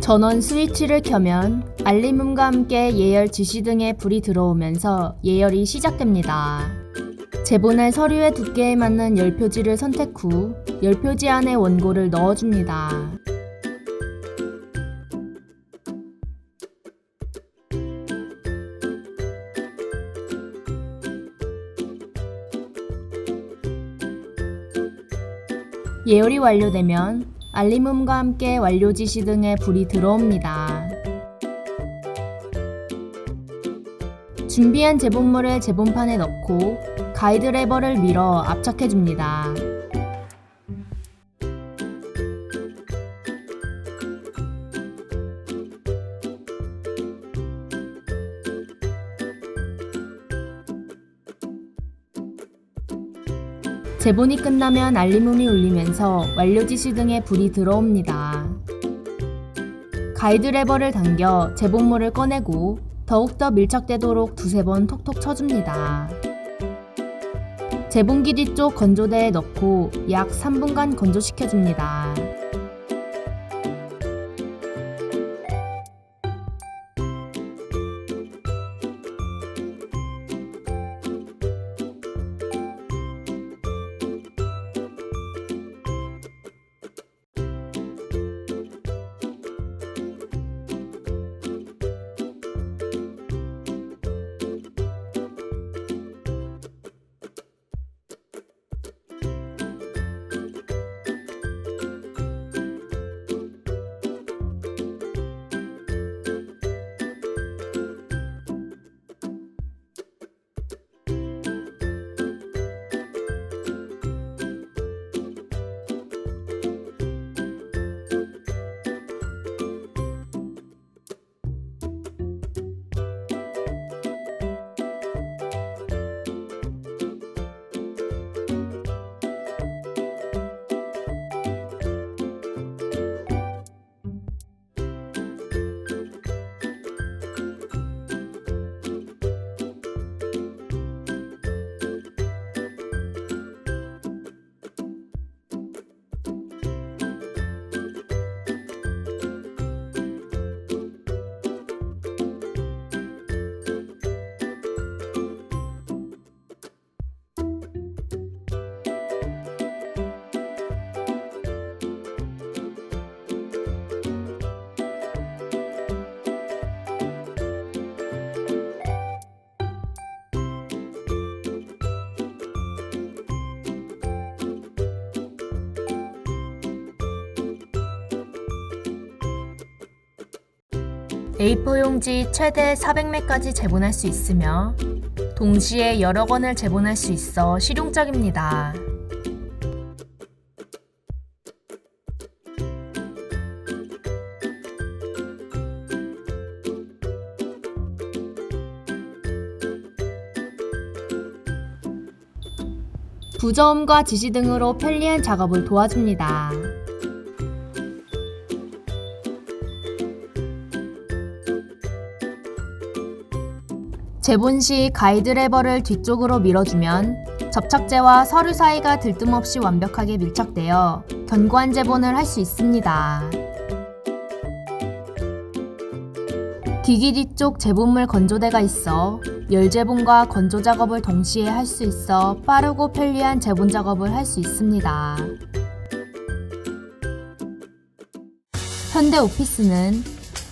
전원 스위치를 켜면 알림음과 함께 예열 지시 등의 불이 들어오면서 예열이 시작됩니다. 제보낼 서류의 두께에 맞는 열표지를 선택 후 열표지 안에 원고를 넣어줍니다. 예열이 완료되면 알림음과 함께 완료 지시 등의 불이 들어옵니다. 준비한 제본물을 제본판에 넣고 가이드 레버를 밀어 압착해 줍니다. 제본이 끝나면 알림음이 울리면서 완료 지시 등의 불이 들어옵니다. 가이드 레버를 당겨 제본물을 꺼내고 더욱더 밀착되도록 두세 번 톡톡 쳐줍니다. 제본기 뒤쪽 건조대에 넣고 약 3분간 건조시켜줍니다. A4 용지 최대 400매까지 제본할 수 있으며 동시에 여러 권을 제본할 수 있어 실용적입니다. 부저음과 지시 등으로 편리한 작업을 도와줍니다. 제본 시 가이드 레버를 뒤쪽으로 밀어주면 접착제와 서류 사이가 들뜸없이 완벽하게 밀착되어 견고한 제본을 할 수 있습니다. 기기 뒤쪽 제본물 건조대가 있어 열제본과 건조 작업을 동시에 할 수 있어 빠르고 편리한 제본 작업을 할 수 있습니다. 현대 오피스는